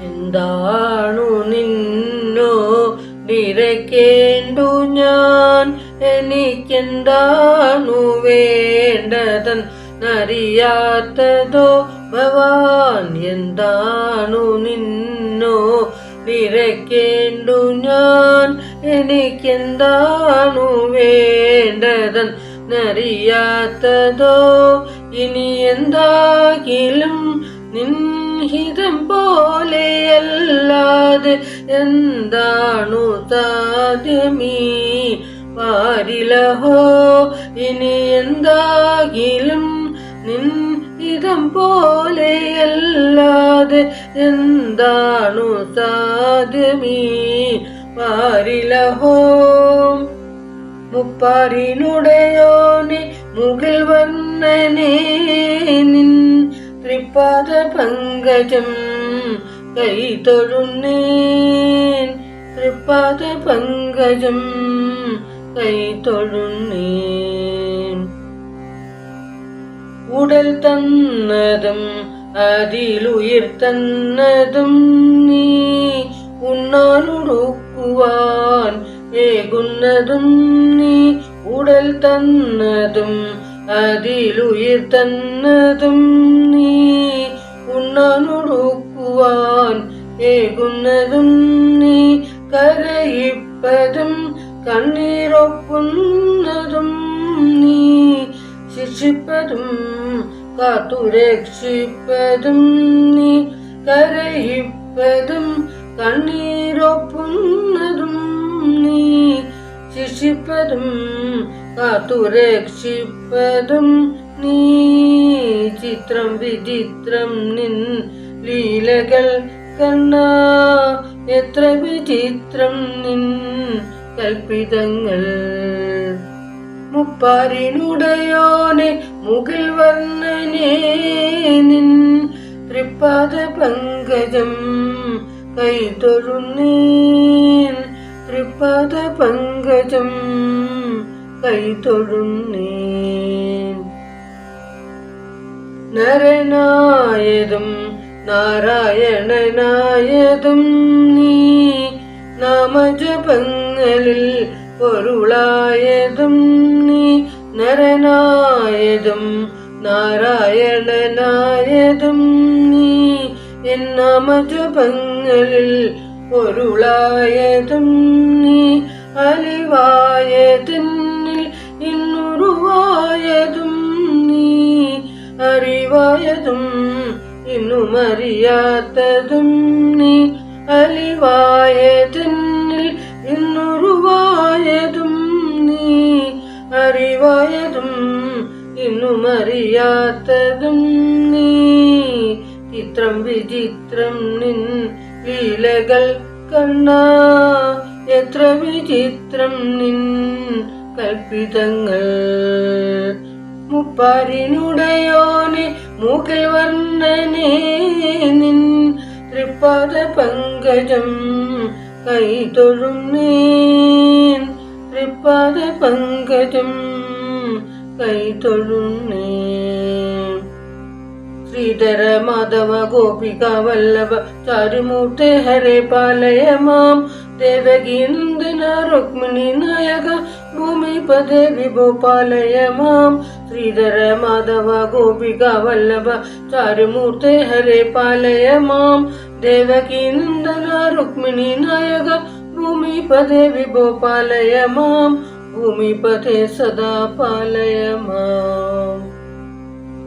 എന്താണു നിന്നോ? നിരക്കേണ്ടു ഞാൻ. എനിക്കെന്താണു വേണ്ടതൻ അറിയാത്തതോ? ഭവാൻ എന്താണു നിന്നോ? നിരക്കേണ്ടു ഞാൻ. എനിക്കെന്താണു വേണ്ടതൻ അറിയാത്തതോ? ഇനി എന്താകിലും നിൻഹിതം പോലെയല്ലാതെ എന്താണു താദ്യമീ പാരിലഹോ ഇനി എന്താകിലും നിൻഹിതം പോലെയല്ലാതെ എന്താണു സാധ്യമീ പാരിലഹോ മുപ്പാരിനുടയോനെ മുകിൽ നിൻ ത്രിപാദ പങ്കജം കൈ തൊഴുന്നേൻ. തൃപാദ പങ്കജം കൈ തൊഴുന്നേൻ. ഉടൽ തന്നതും അതിലുയിർ തന്നതും നീ ഉണ്ണാലുടുക്കുവാൻ ഏകുന്നതും നീ. ഉടൽ തന്നതും അതിലുയിർ തന്നതും നീ. ഉണ്ണാനുടുക്കുവാൻ ഏകുന്നതും നീ കരയിപ്പതും കണ്ണീരൊക്കുന്നതും നീ ശിക്ഷിപ്പതും കാത്തുരക്ഷിപ്പതും നീ കരയിപ്പതും കണ്ണീരൊപ്പുന്നതും നീ ശിക്ഷിപ്പതും കാത്തുരക്ഷിപ്പതും നീ ചിത്രം വിചിത്രം നിൻ ലീലകൾ കണ്ണ. എത്ര വിചിത്രം നിൻ കൽപ്പിതങ്ങൾ. മുപ്പാരിനുടയോനെ മുകൾ വർണനേ നിൻ തൃപ്പാദ പങ്കജം കൈ തൊഴുന്നേൻ പങ്കജം കൈ തൊഴുന്നേൻ നരനായതും നാരായണനായതും നീ നാമജപങ്ങളിൽ പൊരുളായതും നീ നരനായതും നാരായണനായതും നീ എൻ നാമജപങ്ങളിൽ പൊരുളായതും നീ അലിവായതിൽ ഇന്നുരുവായതും അറിവായതും ഇന്നും അറിയാത്തതും നീ അലിവായതിന്നിൽ ഇന്നുരുവായതും നീ അറിവായതും ഇന്നും അറിയാത്തതും നീ ചിത്രം വിചിത്രം നിൻ ലീലകൾ കണ്ണ എത്ര വിചിത്രം നിൻ കൽപ്പിതങ്ങൾ മുപ്പാരിനുടയോനെ മൂക്കിൽ വർണനേ നിൻ തൃപ്പാദ പങ്കജം കൈ തൊഴുന്നേൻ. തൃപ്പാദ പങ്കജം കൈ തൊഴുന്നേൻ. ശ്രീധര മാധവ ഗോപിക വല്ലഭ ചാരുമൂർത്തി ഹരേ പാലയ മാം ദേവകീനന്ദന രുക്മിണി നായക ഭൂമിപദേ വിഭോ പാലയ മാം ശ്രീധര മാധവ ഗോപിക വല്ലഭ ചാരുമൂർത്തി ഹരേ പാലയ മാം ദേവകീനന്ദന രുക്മിണി നായക ഭൂമിപദേ വിഭോ പാലയ മാം ഭൂമിപദേ സദാ പാലയ മാം